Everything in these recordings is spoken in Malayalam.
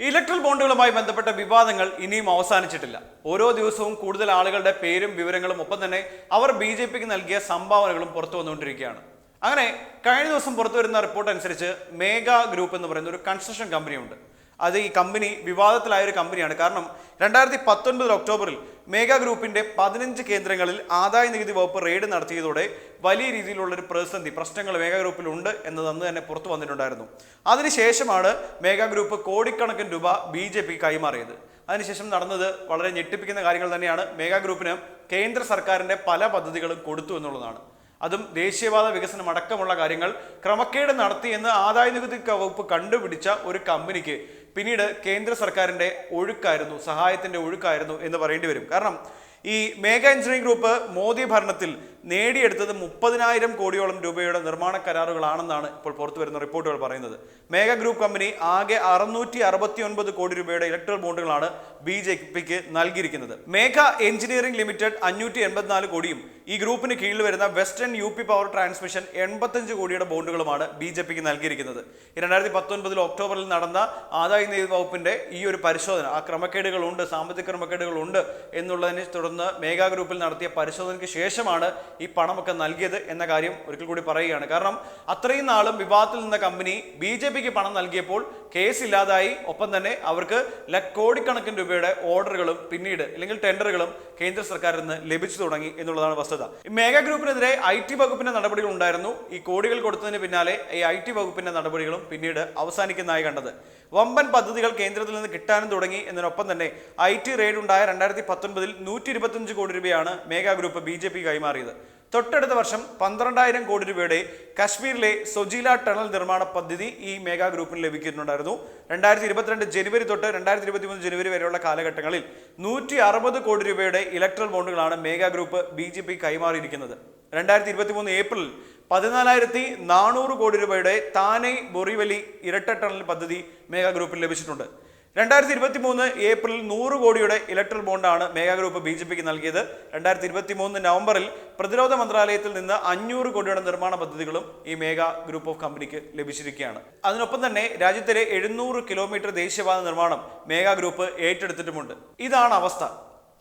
ഇലക്ട്രൽ ബോണ്ടുകളുമായി ബന്ധപ്പെട്ട വിവാദങ്ങൾ ഇനിയും അവസാനിച്ചിട്ടില്ല. ഓരോ ദിവസവും കൂടുതൽ ആളുകളുടെ പേരും വിവരങ്ങളും ഒപ്പം തന്നെ അവർ ബി ജെ പിക്ക് നൽകിയ സംഭാവനകളും പുറത്തു വന്നുകൊണ്ടിരിക്കുകയാണ്. അങ്ങനെ കഴിഞ്ഞ ദിവസം പുറത്തു വരുന്ന റിപ്പോർട്ട് അനുസരിച്ച് മേഗ ഗ്രൂപ്പ് എന്ന് പറയുന്ന ഒരു കൺസ്ട്രക്ഷൻ കമ്പനിയുണ്ട് അത് ഈ കമ്പനി വിവാദത്തിലായ ഒരു കമ്പനിയാണ്. കാരണം രണ്ടായിരത്തി പത്തൊൻപത് ഒക്ടോബറിൽ മേഗ ഗ്രൂപ്പിന്റെ പതിനഞ്ച് കേന്ദ്രങ്ങളിൽ ആദായ നികുതി വകുപ്പ് റെയ്ഡ് നടത്തിയതോടെ വലിയ രീതിയിലുള്ള ഒരു പ്രതിസന്ധി പ്രശ്നങ്ങൾ മേഗ ഗ്രൂപ്പിൽ ഉണ്ട് എന്നത് തന്നെ പുറത്തു വന്നിട്ടുണ്ടായിരുന്നു. അതിനുശേഷമാണ് മേഗ ഗ്രൂപ്പ് കോടിക്കണക്കിന് രൂപ ബി ജെ പി കൈമാറിയത്. അതിനുശേഷം നടന്നത് വളരെ ഞെട്ടിപ്പിക്കുന്ന കാര്യങ്ങൾ തന്നെയാണ്. മേഗ ഗ്രൂപ്പിന് കേന്ദ്ര സർക്കാരിന്റെ പല പദ്ധതികളും കൊടുത്തു എന്നുള്ളതാണ്. അതും ദേശീയവാദ വികസനം അടക്കമുള്ള കാര്യങ്ങൾ ക്രമക്കേട് നടത്തിയെന്ന് ആദായ നികുതി വകുപ്പ് കണ്ടുപിടിച്ച ഒരു കമ്പനിക്ക് പിന്നീട് കേന്ദ്ര സർക്കാരിന്റെ ഒഴുക്കായിരുന്നു സഹായത്തിന്റെ ഒഴുക്കായിരുന്നു എന്ന് പറയേണ്ടി വരും. കാരണം ഈ മേഘ എഞ്ചിനീയറിംഗ് ഗ്രൂപ്പ് മോദി ഭരണത്തിൽ നേടിയെടുത്തത് മുപ്പതിനായിരം കോടിയോളം രൂപയുടെ നിർമ്മാണ കരാറുകളാണെന്നാണ് ഇപ്പോൾ പുറത്തു വരുന്ന റിപ്പോർട്ടുകൾ പറയുന്നത്. മേഘ ഗ്രൂപ്പ് കമ്പനി ആകെ അറുന്നൂറ്റി അറുപത്തി ഒൻപത് കോടി രൂപയുടെ ഇലക്ട്രൽ ബോണ്ടുകളാണ് ബി ജെ പിക്ക് നൽകിയിരിക്കുന്നത്. മേഘ എഞ്ചിനീയറിംഗ് ലിമിറ്റഡ് അഞ്ഞൂറ്റി എൺപത്തിനാല് കോടിയും ഈ ഗ്രൂപ്പിന് കീഴിൽ വരുന്ന western U P power transmission എൺപത്തഞ്ച് കോടിയുടെ ബോണ്ടുകളുമാണ് ബി ജെ പിക്ക് നൽകിയിരിക്കുന്നത്. രണ്ടായിരത്തി പത്തൊൻപതിൽ ഒക്ടോബറിൽ നടന്ന ആദായ നികുതി വകുപ്പിന്റെ ഈ ഒരു പരിശോധന ആ ക്രമക്കേടുകളുണ്ട് സാമ്പത്തിക ക്രമക്കേടുകളുണ്ട് എന്നുള്ളതിനെ തുടർന്ന് മേഘ ഗ്രൂപ്പിൽ നടത്തിയ പരിശോധനയ്ക്ക് ശേഷമാണ് ഈ പണമൊക്കെ നൽകിയത് എന്ന കാര്യം ഒരിക്കൽ കൂടി പറയുകയാണ്. കാരണം അത്രയും നാളും വിവാദത്തിൽ നിന്ന കമ്പനി ബി ജെ പിക്ക് പണം നൽകിയപ്പോൾ കേസ് ഇല്ലാതായി ഒപ്പം തന്നെ അവർക്ക് ലക്കോടിക്കണക്കിന് രൂപയുടെ ഓർഡറുകളും പിന്നീട് അല്ലെങ്കിൽ ടെൻഡറുകളും കേന്ദ്ര സർക്കാരിൽ നിന്ന് ലഭിച്ചു തുടങ്ങി എന്നുള്ളതാണ് വസ്തുത. മേഘ ഗ്രൂപ്പിനെതിരെ ഐ ടി വകുപ്പിന്റെ നടപടികൾ ഉണ്ടായിരുന്നു. ഈ കോടികൾ കൊടുത്തതിന് പിന്നാലെ ഈ ഐ ടി വകുപ്പിന്റെ നടപടികളും പിന്നീട് അവസാനിക്കുന്നതായി കണ്ടത്. വമ്പൻ പദ്ധതികൾ കേന്ദ്രത്തിൽ നിന്ന് കിട്ടാനും തുടങ്ങി. എന്നതിനൊപ്പം തന്നെ ഐ ടി റെയ്ഡ് ഉണ്ടായ രണ്ടായിരത്തി പത്തൊൻപതിൽ നൂറ്റി ഇരുപത്തഞ്ച് കോടി രൂപയാണ് Megha group B J P കൈമാറിയത്. തൊട്ടടുത്ത വർഷം പന്ത്രണ്ടായിരം കോടി രൂപയുടെ കശ്മീരിലെ സൊജീല ടണൽ നിർമ്മാണ പദ്ധതി ഈ മേഗാ ഗ്രൂപ്പിന് ലഭിക്കുന്നുണ്ടായിരുന്നു. രണ്ടായിരത്തി ഇരുപത്തിരണ്ട് ജനുവരി തൊട്ട് രണ്ടായിരത്തി ഇരുപത്തി മൂന്ന് ജനുവരി വരെയുള്ള കാലഘട്ടങ്ങളിൽ നൂറ്റി അറുപത് കോടി രൂപയുടെ electoral ബോണ്ടുകളാണ് Megha group B J P കൈമാറിയിരിക്കുന്നത്. രണ്ടായിരത്തി ഇരുപത്തി മൂന്ന് ഏപ്രിൽ പതിനാലായിരത്തി നാനൂറ് കോടി രൂപയുടെ താനെ ബൊറിവലി ഇരട്ട ടണൽ പദ്ധതി മേഗാ ഗ്രൂപ്പിൽ ലഭിച്ചിട്ടുണ്ട്. രണ്ടായിരത്തി ഇരുപത്തി മൂന്ന് ഏപ്രിൽ നൂറ് കോടിയുടെ ഇലക്ട്രൽ ബോണ്ടാണ് മേഘാ ഗ്രൂപ്പ് ബി ജെ പിക്ക് നൽകിയത്. രണ്ടായിരത്തി ഇരുപത്തി മൂന്ന് നവംബറിൽ പ്രതിരോധ മന്ത്രാലയത്തിൽ നിന്ന് അഞ്ഞൂറ് കോടിയുടെ നിർമ്മാണ പദ്ധതികളും ഈ മേഘ ഗ്രൂപ്പ് ഓഫ് കമ്പനിക്ക് ലഭിച്ചിരിക്കുകയാണ്. അതിനൊപ്പം തന്നെ രാജ്യത്തിലെ എഴുന്നൂറ് കിലോമീറ്റർ ദേശീയപാത നിർമ്മാണം മേഘാ ഗ്രൂപ്പ് ഏറ്റെടുത്തിട്ടുമുണ്ട്. ഇതാണ് അവസ്ഥ.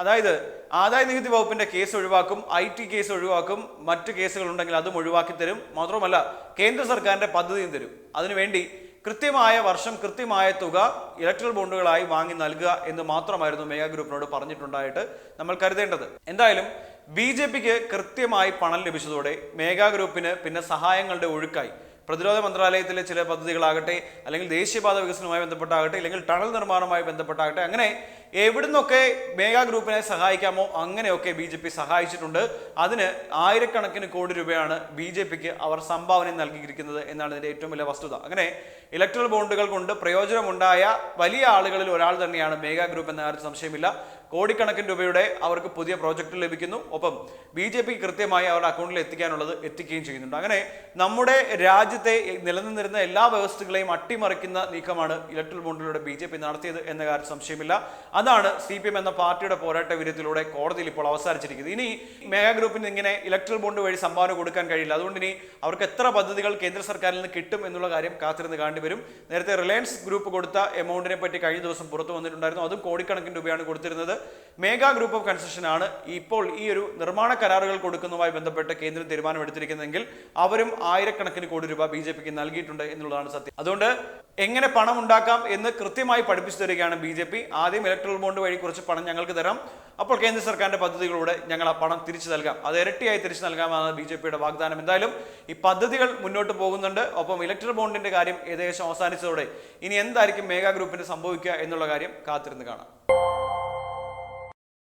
അതായത് ആദായ നികുതി വകുപ്പിന്റെ കേസ് ഒഴിവാക്കും ഐ ടി കേസ് ഒഴിവാക്കും മറ്റ് കേസുകൾ ഉണ്ടെങ്കിൽ അതും ഒഴിവാക്കി തരും. മാത്രമല്ല കേന്ദ്ര സർക്കാരിന്റെ പദ്ധതിയും തരും. അതിനുവേണ്ടി കൃത്യമായ വർഷം കൃത്യമായ തുക ഇലക്ട്രൽ ബോണ്ടുകളായി വാങ്ങി നൽകുക എന്ന് മാത്രമായിരുന്നു മെഗാ ഗ്രൂപ്പിനോട് പറഞ്ഞിട്ടുണ്ടായിട്ട് നമ്മൾ കരുതേണ്ടത്. എന്തായാലും ബി ജെ പിക്ക് കൃത്യമായി പണം ലഭിച്ചതോടെ മേഘാ ഗ്രൂപ്പിന് പിന്നെ സഹായങ്ങളുടെ ഒഴുക്കായി. പ്രതിരോധ മന്ത്രാലയത്തിലെ ചില പദ്ധതികളാകട്ടെ അല്ലെങ്കിൽ ദേശീയപാത വികസനവുമായി ബന്ധപ്പെട്ടാകട്ടെ അല്ലെങ്കിൽ ടണൽ നിർമ്മാണവുമായി ബന്ധപ്പെട്ടാകട്ടെ അങ്ങനെ എവിടുന്നൊക്കെ മേഗാ ഗ്രൂപ്പിനെ സഹായിക്കാമോ അങ്ങനെയൊക്കെ ബി ജെ പി സഹായിച്ചിട്ടുണ്ട്. അതിന് ആയിരക്കണക്കിന് കോടി രൂപയാണ് ബി ജെ പിക്ക് അവർ സംഭാവന നൽകിയിരിക്കുന്നത് എന്നാണ് ഇതിന്റെ ഏറ്റവും വലിയ വസ്തുത. അങ്ങനെ ഇലക്ട്രൽ ബോണ്ടുകൾ കൊണ്ട് പ്രയോജനമുണ്ടായ വലിയ ആളുകളിൽ ഒരാൾ തന്നെയാണ് മേഗാ ഗ്രൂപ്പ് എന്ന കാര്യത്തിൽ സംശയമില്ല. കോടിക്കണക്കിന് രൂപയുടെ അവർക്ക് പുതിയ പ്രോജക്റ്റ് ലഭിക്കുന്നു. ഒപ്പം ബി ജെ പി കൃത്യമായി അവരുടെ അക്കൗണ്ടിൽ എത്തിക്കാനുള്ളത് എത്തിക്കുകയും ചെയ്യുന്നുണ്ട്. അങ്ങനെ നമ്മുടെ രാജ്യത്തെ നിലനിന്നിരുന്ന എല്ലാ വ്യവസ്ഥകളെയും അട്ടിമറിക്കുന്ന നീക്കമാണ് ഇലക്ട്രൽ ബോണ്ടിലൂടെ ബി ജെ പി നടത്തിയത് എന്ന കാര്യം സംശയമില്ല. അതാണ് സി പി എം എന്ന പാർട്ടിയുടെ പോരാട്ട വിരുദ്ധത്തിലൂടെ കോടതിയിൽ ഇപ്പോൾ അവസാനിച്ചിരിക്കുന്നത്. ഇനി മേഗാ ഗ്രൂപ്പിന് ഇങ്ങനെ ഇലക്ട്രൽ ബോണ്ട് വഴി സംഭാവന കൊടുക്കാൻ കഴിയില്ല. അതുകൊണ്ട് ഇനി അവർക്ക് എത്ര പദ്ധതികൾ കേന്ദ്ര സർക്കാരിൽ നിന്ന് കിട്ടും എന്നുള്ള കാര്യം കാത്തിരുന്ന് കാണേണ്ടി വരും. നേരത്തെ റിലയൻസ് ഗ്രൂപ്പ് കൊടുത്ത എമൗണ്ടിനെ പറ്റി കഴിഞ്ഞ ദിവസം പുറത്തു വന്നിട്ടുണ്ടായിരുന്നു. അതും കോടിക്കണക്കിന് രൂപയാണ് കൊടുത്തിരുന്നത്. മേഗാ ഗ്രൂപ്പ് ഓഫ് കൺസ്ട്രക്ഷൻ ആണ് ഇപ്പോൾ ഈ ഒരു നിർമ്മാണ കരാറുകൾ കൊടുക്കുന്നതുമായി ബന്ധപ്പെട്ട് കേന്ദ്രം തീരുമാനമെടുത്തിരിക്കുന്നതെങ്കിൽ അവരും ആയിരക്കണക്കിന് കോടി രൂപ ബി ജെ പിക്ക് നൽകിയിട്ടുണ്ട് എന്നുള്ളതാണ് സത്യം. അതുകൊണ്ട് എങ്ങനെ പണം ഉണ്ടാക്കാം എന്ന് കൃത്യമായി പഠിപ്പിച്ചു തരികയാണ് ബി ജെ പി. ആദ്യം ഇലക്ട്രൽ ബോണ്ട് വഴി കുറച്ച് പണം ഞങ്ങൾക്ക് തരാം. അപ്പോൾ കേന്ദ്ര സർക്കാരിന്റെ പദ്ധതികളിലൂടെ ഞങ്ങൾ ആ പണം തിരിച്ചു നൽകാം. അത് ഇരട്ടിയായി തിരിച്ചു നൽകാമെന്നാണ് ബി ജെ പിയുടെ വാഗ്ദാനം. എന്തായാലും ഈ പദ്ധതികൾ മുന്നോട്ട് പോകുന്നുണ്ട്. ഒപ്പം ഇലക്ട്രൽ ബോണ്ടിന്റെ കാര്യം ഏകദേശം അവസാനിച്ചതോടെ ഇനി എന്തായിരിക്കും മേഗാ ഗ്രൂപ്പിന് സംഭവിക്കുക എന്നുള്ള കാര്യം കാത്തിരുന്ന് കാണാം.